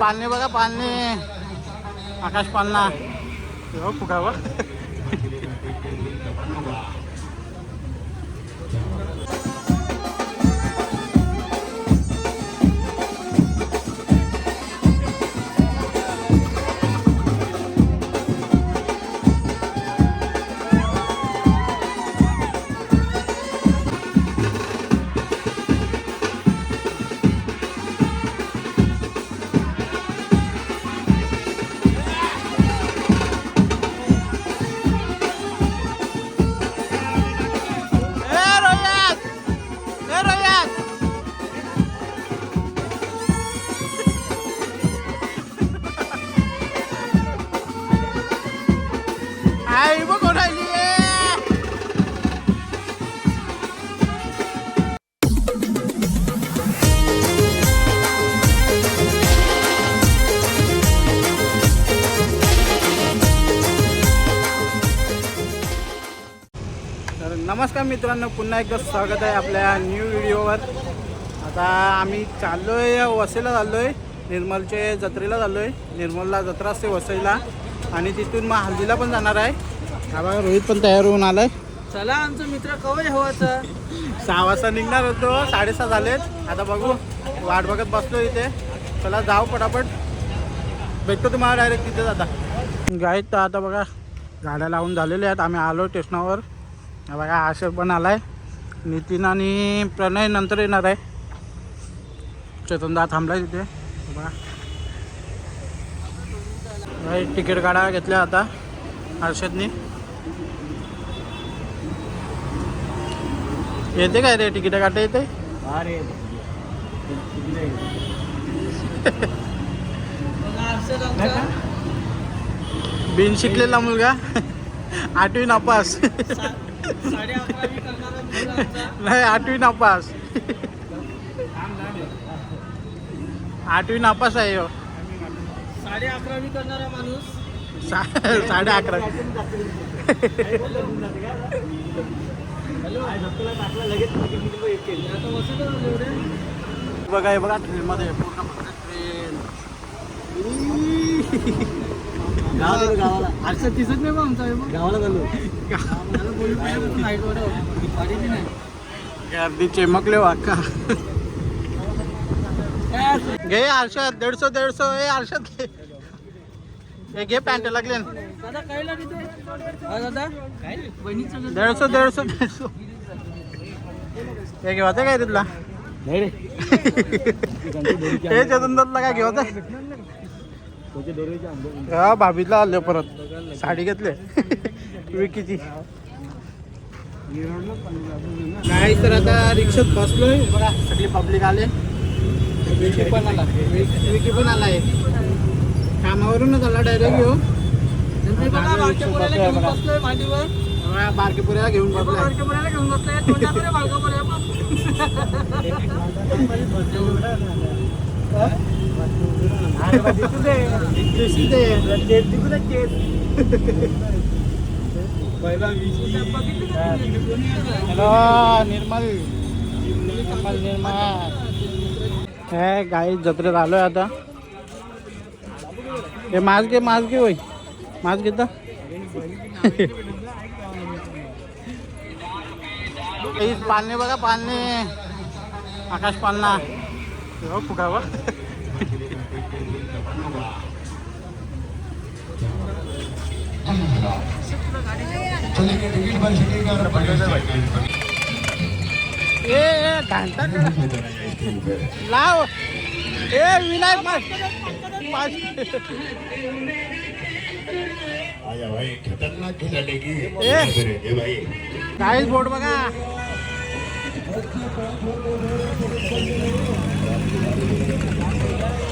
पालणे बघा पालणे आकाश पालना हो फुगावा आई तर नमस्कार मित्रांनो पुन्हा एकदा स्वागत आहे आपल्या न्यू व्हिडिओवर आता आम्ही चाललो आहे वसईला चाललो आहे निर्मलचे जत्रेला चाललो आहे निर्मलला जत्रा असते वसईला आणि तिथून मग हल्दीला पण जाणार आहे. हा बघा रोहित पण तयार होऊन आलाय. चला आमचा मित्र कवय हवाचा सहा वाजता निघणार होतो साडेसहा झालेत. आता बघू वाट बघत बसलो इथे. चला जाऊ पटापट. भेटतो तुम्हाला डायरेक्ट तिथे जाता. गाईत तर आता बघा गाड्या लावून झालेल्या आहेत. आम्ही आलो स्टेशनावर. हा बघा आशर पण आलाय. नितीन आणि प्रणय नंतर येणार आहे. चेतनदा थांबलाय तिथे. हे बघा. तिकीट काढा घेतल्या आता. हर्षदनी. येते काय रे? तिकीट काढता येते? बिन शिकलेला मुलगा. आठवी नापास. नाही आठवी नापास. आठवी नापास आहे ह्यो. साडे अकरावी करणारा माणूस. सा- साडे अकरा. बघा हे बघा ट्रेनमध्ये पूर्ण ट्रेन गावाला आरसा दिसत नाही बा आमचा. गावाला झालो गर्दी चमकले वाका? घे आरशात दीडशे दीडशे ए आरशात घे. हे घे पॅन्ट लागले हा. दीडशे दीडशे दीडशे. हे घेवायचं काय तिथला? हे चंदनला काय घेवायचं हा भाभीला आले परत. साडी घेतले. विकीची. नाही तर आता रिक्षात बसलोय. बघा सगळी पब्लिक आले. विकी पण आला. विकी विकी पण आलाय कामावरूनच आला डायरेक्ट घेऊन. बसलोय मांडीवर. बघा, बारके पुऱ्या घेऊन बसलाय. घेऊन बसलोय. निर्मल. निर्मल निर्मल. हे गाई जत्रेत आलोय आता. हे मास घे मास घे होय मास घेता पालणे बघा पालणे आकाश पालना. फुगावा तिकीट घंटा लाव. ए विनायक मास मास आया भाई खतरनाक खिलाड़ेगी ए. ए भाई. काहीच बोट बघा.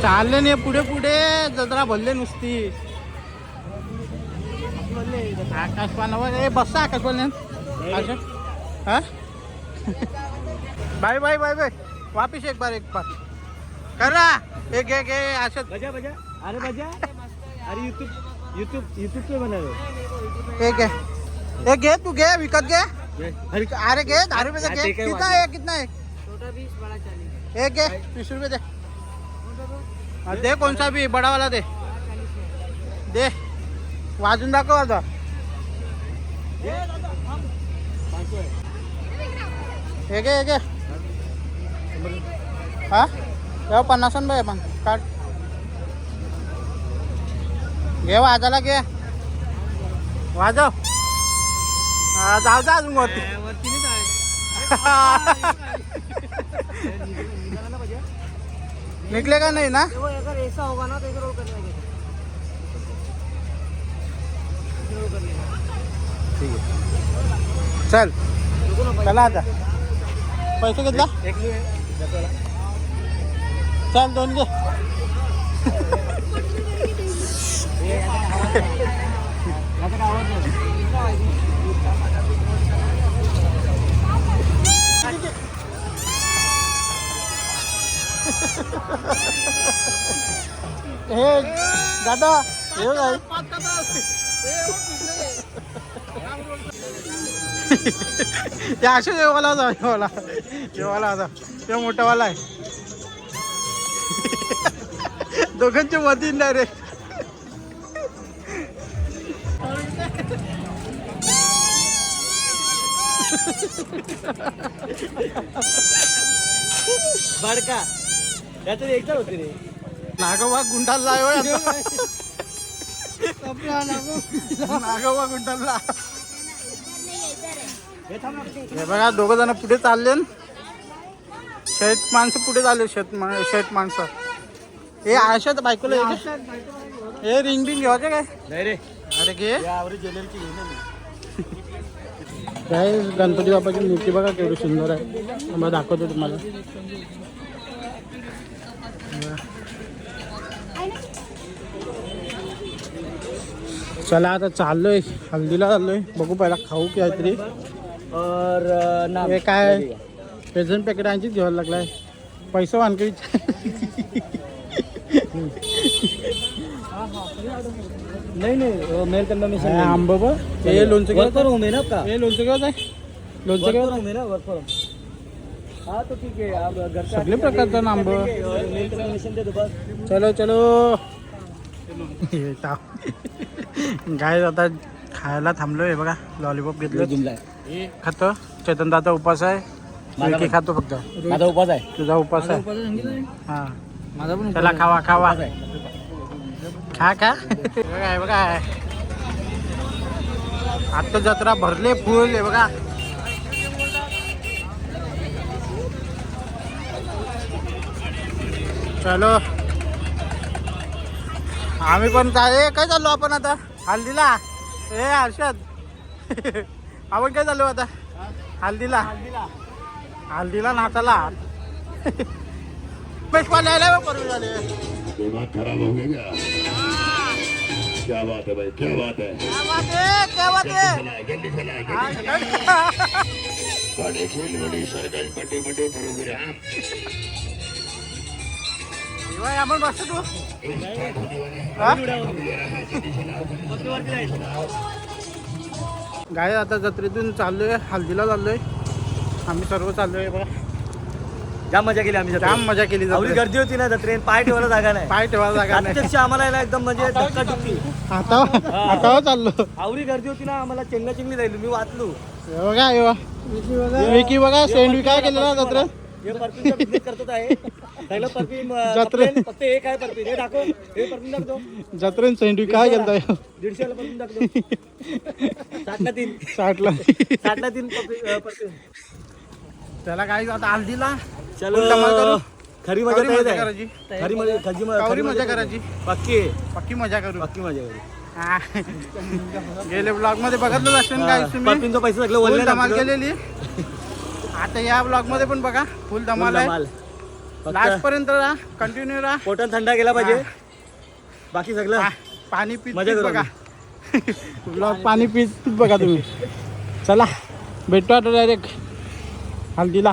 चालले नाही पुढे पुढे. जत्रा भरले नुसती. आकाश पाना बघ ए बसा आकाश पाण्यात हा? बाय बाय बाय बाय वापिस एक बार एक बार। करा। एक एक ए अशा बजा बजा। अरे बजा। अरे यूट्यूब यूट्यूब यूट्यूब पे बना रहे एक आहे एक घे तू घे विकत घे हो. अरे घे दहा रुपयाचा हा, घे ते काय कितना वाटलं. आहे कितना आहे छोटा बीस बड़ा चालीस एक घे वीस रुपये दे हा, दे। कोणचा बी बडावाला दे दे। वाजून दाखव आता हे घे हे घे. हा? तेव्हा पन्नास बाय मग काढ. घे वाजायला घे. वाजव. हा, जाऊ जा अजून वरती. निघले का नाही ना। ठीक आहे. चल. चला आता. पैसे घेतला है चल दोन घे हे दादा हे काय ते असे जेवायला होता जेवायला जेवायला होता ते मोठावाला आहे. दोघांच्या मध्ये डायरेक्ट बडका याच्यात एकदा होते रे. नागोबा गुंडाला. नागोबा गुंडाला. हे बघा दोघ जण पुढे चालले. शेत माणसं पुढे चालले शेत शेत माणसं. हे आशात बायकोला हे. हे रिंग बिंग घेवायचे काय? नाही रे. अरे घे. काय गणपती बाप्पाची मूर्ती बघा केवढी सुंदर आहे. मला दाखवतो तुम्हाला. चला आता चाललोय. हल्दीला चाललोय. बघू पहिला खाऊ काहीतरी. और नाम हे काय? पेझन पॅकेट आणखीच घ्यायला लागलाय. पैसे वानकरी नहीं नहीं मेल करना मिशन आंब बघ. हे लोणचं वर्क फ्रॉम है ना आपका हे लोणचं आहे वर्क घेऊ फ्रॉम है ना वर्क फ्रॉम हाँ तो ठीक है आप घर का प्रकारचं आंब और मेल करना मिशन दे दो बस. चलो चलो. ताव. काय आता खायला थांबलोय बघा. लॉलीपॉप घेतलं. जिमला आहे खातो. चेतन दादा उपास आहे. माझा पण. खातो फक्त. माझा उपास आहे. तुझा उपास आहे. हा. माझा पण चला खावा खावा. खा खा. बघा हे बघा. आता जत्रा भरले फुल हे बघा. चलो. आम्ही पण काय काय चाललो आपण आता? हल्दीला? ए हर्षद. आपण काय चाललो आता? हल्दीला. हल्दीला. नाचाला पेशवाले आले बघ परवी झाले. दिमाग खराब हो गया क्या बात है भाई क्या बात है. क्या बात है क्या बात है. चला जल्दी चला हाँ, जल्दी चल. बड़े खेल बड़ी सर्कल बड़े बड़े प्रोग्राम शिवाय आपण बसतो तू. गाय आता जत्रेतून चाललोय हल्दीला चाललोय. आम्ही सर्व चाललोय बघा. जाम मजा केली आम्ही जाम मजा केली आवडी जत्रेत. गर्दी होती ना जत्रेन पाय ठेवायला जागा नाही. पाय ठेवायला जागा नाही. प्रत्यक्ष आम्हाला आहे ना एकदम म्हणजे आता आता चाललो. आवडी गर्दी होती ना आम्हाला चेंगला चिंगली जाईल मी वाचलो. बघा बघा. विकी बघा. सेंडवी काय केलेला जत्रेत? हे परफ्यूमचा बिझनेस करतो आहे. पहिलं परफ्यूम जत्रे- फक्त एक आहे परफ्यूम हे दाखव. हे परफ्यूम दाखवतो जत्रेत सेंडवी काय दीडशेला परफ्यूम साठला तीन. साठला. साठला तीन परफ्यूम त्याला काय आता हल्दीला चलो. खरी मजा करायची. खरी मजा खरी मजा कावरी खरी मजा करायची. पक्की. पक्की मजा करू. पक्की मजा करू. हा. गेले ब्लॉगमध्ये बघितलं असेल काय तुम्ही? पैसे वळले धमाल केलेली. आता या ब्लॉगमध्ये पण बघा फुल धमाल आहे. लास्ट पर्यंत राहा कंटिन्यू राहा. पोटन थंडा गेला पाहिजे. बाकी सगळं? पाणी पीत मजा बघा. ब्लॉग पाणी पीत पीत बघा तुम्ही. चला भेटतो आता डायरेक्ट हल्दीला.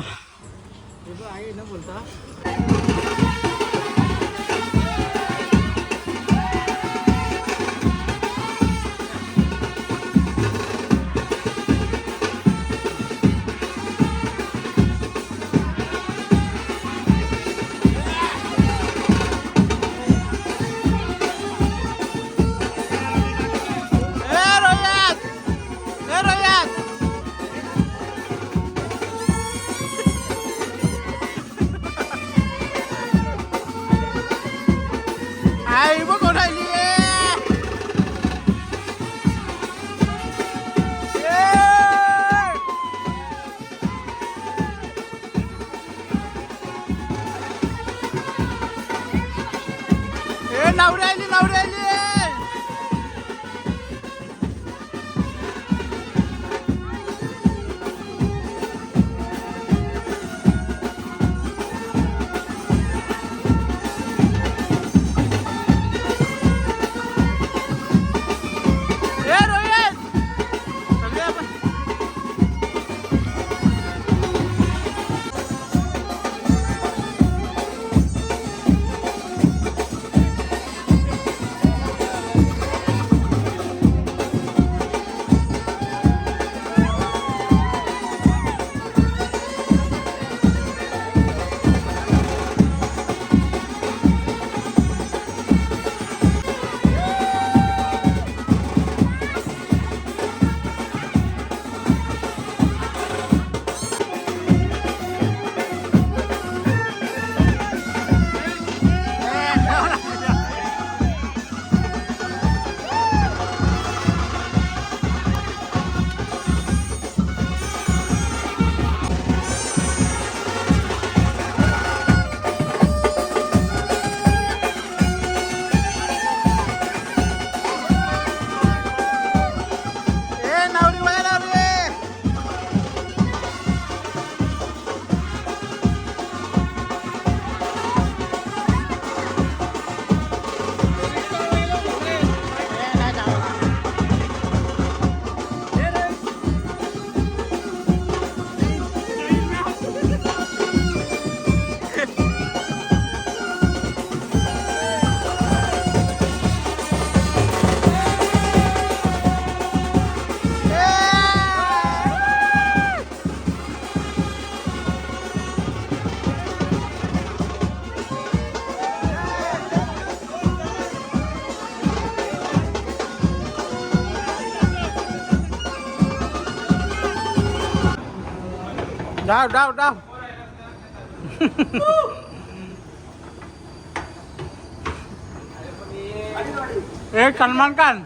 सलमान खान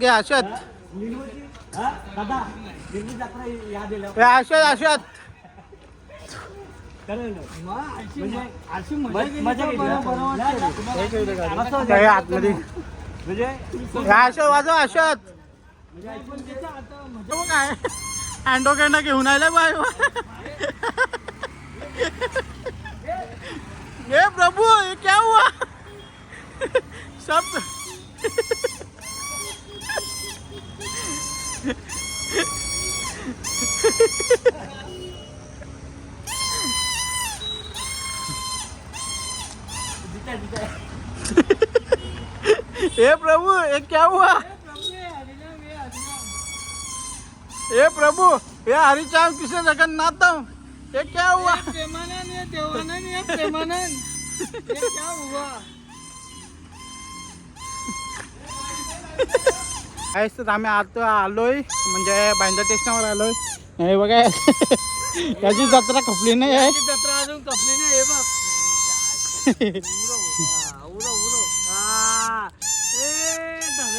घे अशत हा? दादा दिल्ली जत्रा या दिल्या ए अशत अशत म्हणजे अशी मजा घेतली ना. काय आतमध्ये. म्हणजे हे अशत वाजव अशत तो काय अँडोकेंडा घेऊन आलाय बाय ये प्रभु ये क्या हुआ? सब हे प्रभु ये क्या हुआ? हे प्रभु हे हरिचांद कृष्ण जगन्नाथ ये क्या हुआ? काहीच तर आम्ही आता आलोय. म्हणजे बांधा स्टेशनवर आलोय. हे बघा. त्याची जत्रा खपली नाही आहे. जत्रा अजून कपली नाही हे बघ.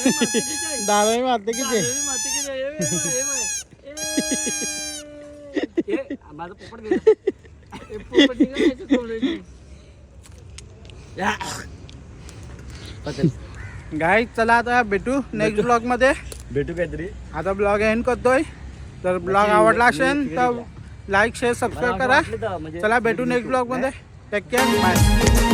ए धानवी मातीची आहे. दादा मारते किती माझं पोपट. गाय चला आता भेटू नेक्स्ट ब्लॉगमध्ये. भेटू काहीतरी. आता ब्लॉग एंड करतोय. तर ब्लॉग आवडला असेल तर लाईक शेअर सबस्क्राईब करा. म्हणजे चला भेटू नेक्स्ट ब्लॉगमध्ये. Take care bye